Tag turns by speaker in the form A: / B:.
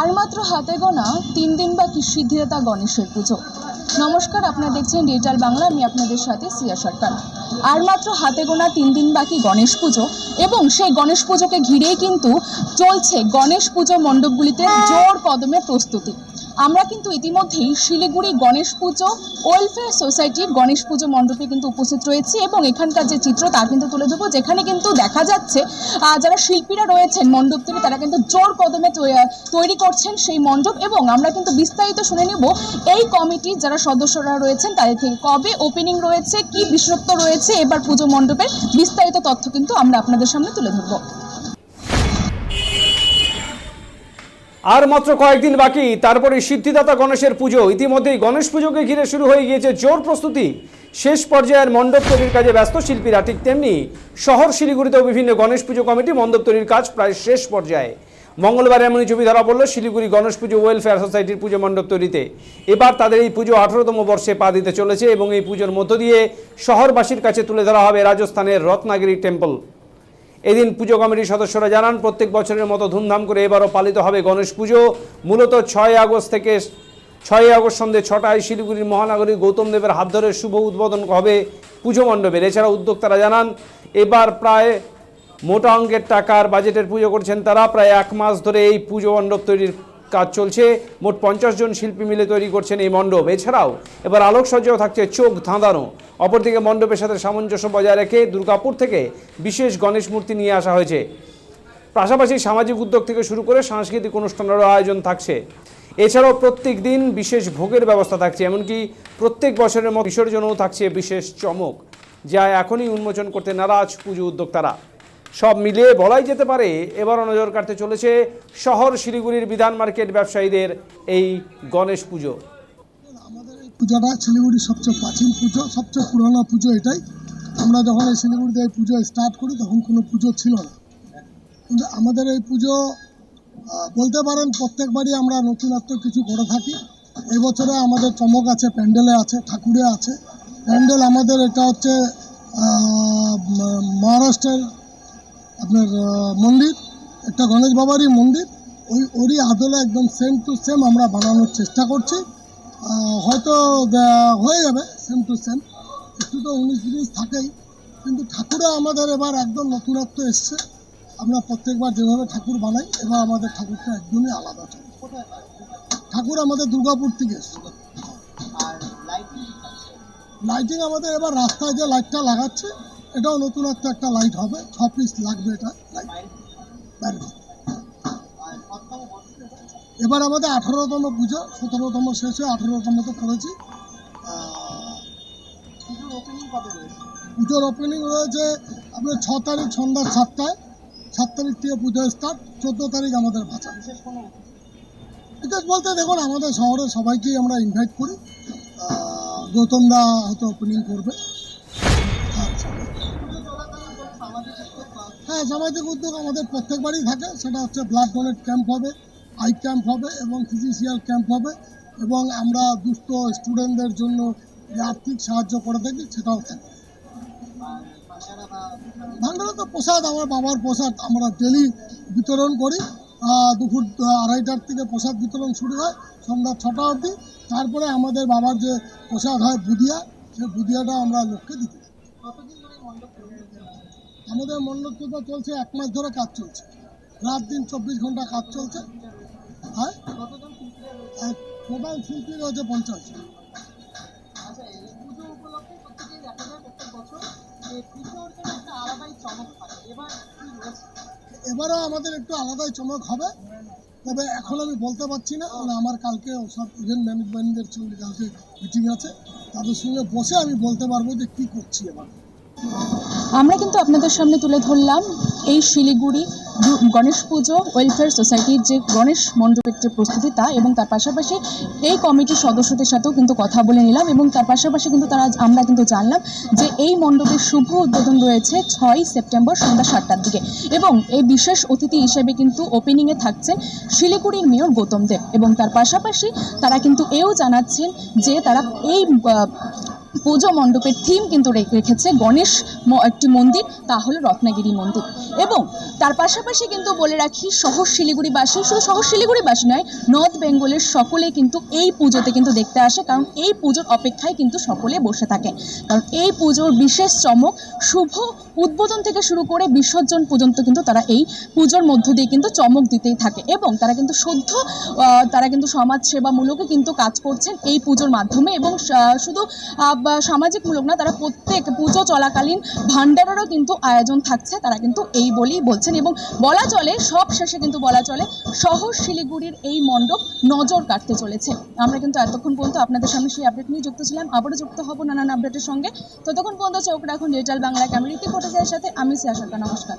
A: আর মাত্র হাতে গোনা তিন দিন বা বাকি সিদ্ধিদাতা গণেশের পুজো। নমস্কার, আপনারা দেখছেন ডিজিটাল বাংলা, আমি আপনাদের সাথে সিয়া সরকার। আর মাত্র হাতে গোনা তিন দিন বাকি গণেশ পুজো এবং সেই গণেশ পুজোকে ঘিরেই কিন্তু চলছে গণেশ পুজো মণ্ডপগুলিতে জোর কদমে প্রস্তুতি। আমরা কিন্তু ইতিমধ্যেই শিলিগুড়ি গণেশ পুজো ওয়েলফেয়ার সোসাইটির গণেশ পুজো মণ্ডপে কিন্তু উপস্থিত রয়েছি এবং এখানকার যে চিত্র তা কিন্তু তুলে ধরবো, যেখানে কিন্তু দেখা যাচ্ছে যারা শিল্পীরা রয়েছেন মণ্ডপ থেকে, তারা কিন্তু জোর কদমে তৈরি করছেন সেই মণ্ডপ এবং আমরা কিন্তু বিস্তারিত শুনে নেব এই কমিটির যারা সদস্যরা রয়েছেন, তাদের থেকে কবে ওপেনিং রয়েছে, কি বিশেষত্ব রয়েছে, এবার পুজো মণ্ডপের বিস্তারিত তথ্য কিন্তু আমরা আপনাদের সামনে তুলে ধরবো।
B: আর মাত্র কয়েকদিন বাকি, তারপরে সিদ্ধিদাতা গণেশের পুজো। ইতিমধ্যেই গণেশ পুজোকে ঘিরে শুরু হয়ে গিয়েছে জোর প্রস্তুতি। শেষ পর্যায়ের মণ্ডপ তৈরির কাজে ব্যস্ত শিল্পীরা ঠিক তেমনি শহর শিলিগুড়িতেও বিভিন্ন গণেশ পুজো কমিটি মণ্ডপ তৈরির কাজ প্রায় শেষ পর্যায়ে। মঙ্গলবার এমনই ছবি ধরা পড়ল শিলিগুড়ি গণেশ পুজো ওয়েলফেয়ার সোসাইটির পুজো মণ্ডপ তৈরিতে। এবার তাদের এই পুজো আঠারোতম বর্ষে পা দিতে চলেছে এবং এই পুজোর মধ্য দিয়ে শহরবাসীর কাছে তুলে ধরা হবে রাজস্থানের রত্নাগিরি টেম্পল। এদিন পুজো কমিটির সদস্যরা জানান, প্রত্যেক বছরের মতো ধুমধাম করে এবারও পালিত হবে গণেশ পুজো। মূলত ছয় আগস্ট থেকে ছয় আগস্ট সন্ধ্যে ছটায় শিলিগুড়ির মহানগরী গৌতম দেবের হাত ধরে শুভ উদ্বোধন হবে পুজো মণ্ডপের। এছাড়া উদ্যোক্তারা জানান, এবার প্রায় মোটা অঙ্কের টাকার বাজেটের পুজো করছেন তারা। প্রায় এক মাস ধরে এই পুজো মণ্ডপ তৈরির কাজ চলছে। মোট পঞ্চাশ জন শিল্পী মিলে তৈরি করছেন এই মণ্ডপ। এছাড়াও এবার আলোকসজ্জাও থাকছে, চোখ ধাঁধানো। অপরদিকে মণ্ডপের সাথে সামঞ্জস্য বজায় রেখে দুর্গাপুর থেকে বিশেষ গণেশ মূর্তি নিয়ে আসা হয়েছে। পাশাপাশি সামাজিক উদ্যোগ থেকে শুরু করে সাংস্কৃতিক অনুষ্ঠানেরও আয়োজন থাকছে। এছাড়াও প্রত্যেক দিন বিশেষ ভোগের ব্যবস্থা থাকছে, এমনকি প্রত্যেক বছরের মতো বিসর্জনও থাকছে বিশেষ চমক, যা এখনই উন্মোচন করতে নারাজ পুজো উদ্যোক্তারা। সব মিলিয়ে বলাই যেতে পারে, এবারও নজর কাটতে চলেছে শহর শিলিগুড়ির বিধান মার্কেট ব্যবসায়ীদের এই গণেশ পুজো।
C: আমাদের এই পুজোটা শিলিগুড়ির সবচেয়ে প্রাচীন পুজো, সবচেয়ে পুরোনো পুজো এটাই। আমরা যখন এই শিলিগুড়িতে এই পুজো স্টার্ট করি, তখন কোনো পুজো ছিল না। কিন্তু আমাদের এই পুজো বলতে পারেন প্রত্যেকবারই আমরা নতুনত্ব কিছু করে থাকি। এবছরে আমাদের চমক আছে, প্যান্ডেলে আছে, ঠাকুরে আছে। প্যান্ডেল আমাদের এটা হচ্ছে মহারাষ্ট্রের আপনার মন্দির একটা গণেশ বাবারই মন্দির ওই ওরই আদলে একদম সেম টু সেম আমরা বানানোর চেষ্টা করছি। হয়তো হয়ে যাবে সেম টু সেম একটু তো উনিশ বিশ থাকেই কিন্তু ঠাকুরে আমাদের এবার একদম নতুনত্ব এসছে। আমরা প্রত্যেকবার যেভাবে ঠাকুর বানাই এবার আমাদের ঠাকুরটা একদমই আলাদা ঠাকুর। আমাদের দুর্গাপুর থেকে এসছে। লাইটিং আমাদের এবার রাস্তায় যে লাইটটা লাগাচ্ছে এটাও নতুনত্ব একটা লাইট হবে। ছ পিস লাগবে এটা। লাইট এবার আমাদের আঠারোতম পুজো সতেরোতম শেষ হয়ে আঠারোতম তো করেছি। পুজোর ওপেনিং রয়েছে আপনার ছ তারিখ সন্ধ্যা সাতটায়। সাত তারিখ থেকে পুজো স্টার্ট চোদ্দ তারিখ আমাদের বাঁচা বিশেষ বলতে দেখুন আমাদের শহরে সবাইকেই আমরা ইনভাইট করি। আহ, গৌতম দা হয়তো ওপেনিং করবে। হ্যাঁ সামাজিক উদ্যোগ আমাদের প্রত্যেকবারই থাকে। সেটা হচ্ছে ব্লাড ডোনেট ক্যাম্প হবে, আই ক্যাম্প হবে এবং ফিজিশিয়াল ক্যাম্প হবে এবং আমরা দুস্থ স্টুডেন্টদের জন্য যে আর্থিক সাহায্য করে থাকি, সেটাও থাকে। ভান্ডারা তো প্রসাদ, আমার বাবার প্রসাদ আমরা ডেলি বিতরণ করি। দুপুর আড়াইটার থেকে প্রসাদ বিতরণ শুরু হয় সন্ধ্যা ছটা অবধি। তারপরে আমাদের বাবার যে প্রসাদ হয় বুদিয়া সেই বুদিয়াটা আমরা লোককে দিতে। আমাদের মণ্ডপটা চলছে এক মাস ধরে কাজ চলছে। রাত দিন চব্বিশ ঘণ্টা কাজ চলছে। হ্যাঁ টোটাল শিল্পী রয়েছে পঞ্চাশ। এবারও আমাদের একটু আলাদাই চমক হবে তবে এখন আমি বলতে পারছি না। কারণ আমার কালকে সব ইভেন্ট ম্যানেজমেন্টের সঙ্গে কালকে মিটিং আছে। তাদের সঙ্গে বসে আমি বলতে পারব যে কী করছি এবার।
A: আমরা কিন্তু আপনাদের সামনে তুলে ধরলাম এই শিলিগুড়ি গণেশ পুজো ওয়েলফেয়ার সোসাইটির যে গণেশ মণ্ডপের যে প্রস্তুতি, তা এবং তার পাশাপাশি এই কমিটির সদস্যদের সাথেও কিন্তু কথা বলে নিলাম এবং তার পাশাপাশি কিন্তু তারা আমরা কিন্তু জানলাম যে এই মণ্ডপের শুভ উদ্বোধন রয়েছে ছয় সেপ্টেম্বর সন্ধ্যা সাতটার দিকে এবং এই বিশেষ অতিথি হিসেবে কিন্তু ওপেনিংয়ে থাকছেন শিলিগুড়ির মেয়র গৌতম দেব এবং তার পাশাপাশি তারা কিন্তু এও জানাচ্ছেন যে তারা এই পুজো মণ্ডপের থিম কিন্তু রেখেছে গণেশ একটি মন্দির, তা হলো রত্নাগিরি মন্দির। এবং তার পাশাপাশি কিন্তু বলে রাখি, শহর শিলিগুড়িবাসী, শুধু শহর শিলিগুড়িবাসী নয় নর্থ বেঙ্গলের সকলে কিন্তু এই পুজোতে কিন্তু দেখতে আসে, কারণ এই পুজোর অপেক্ষায় কিন্তু সকলে বসে থাকে। কারণ এই পুজোর বিশেষ চমক, শুভ উদ্বোধন থেকে শুরু করে বিসর্জন পর্যন্ত কিন্তু তারা এই পুজোর মধ্য দিয়ে কিন্তু চমক দিতেই থাকে। এবং তারা কিন্তু শুদ্ধ তারা কিন্তু সমাজ সেবামূলকও কিন্তু কাজ করছেন এই পুজোর মাধ্যমে এবং শুধু বা সামাজিকমূলক না, তারা প্রত্যেক পুজো চলাকালীন ভাণ্ডারেরও কিন্তু আয়োজন থাকছে, তারা কিন্তু এই বলেই বলছেন এবং বলা চলে, সব শেষে কিন্তু বলা চলে, শহর শিলিগুড়ির এই মণ্ডপ নজর কাটতে চলেছে। আমরা কিন্তু এতক্ষণ পর্যন্ত আপনাদের সামনে সেই আপডেট নিয়ে যুক্ত ছিলাম, আবারও যুক্ত হব নানান আপডেটের সঙ্গে। ততক্ষণ পর্যন্ত চোখ রাখুন ডিজিটাল বাংলা ক্যামেরা রিপোর্টারের সাথে, আমি সিয়া সরকার, নমস্কার।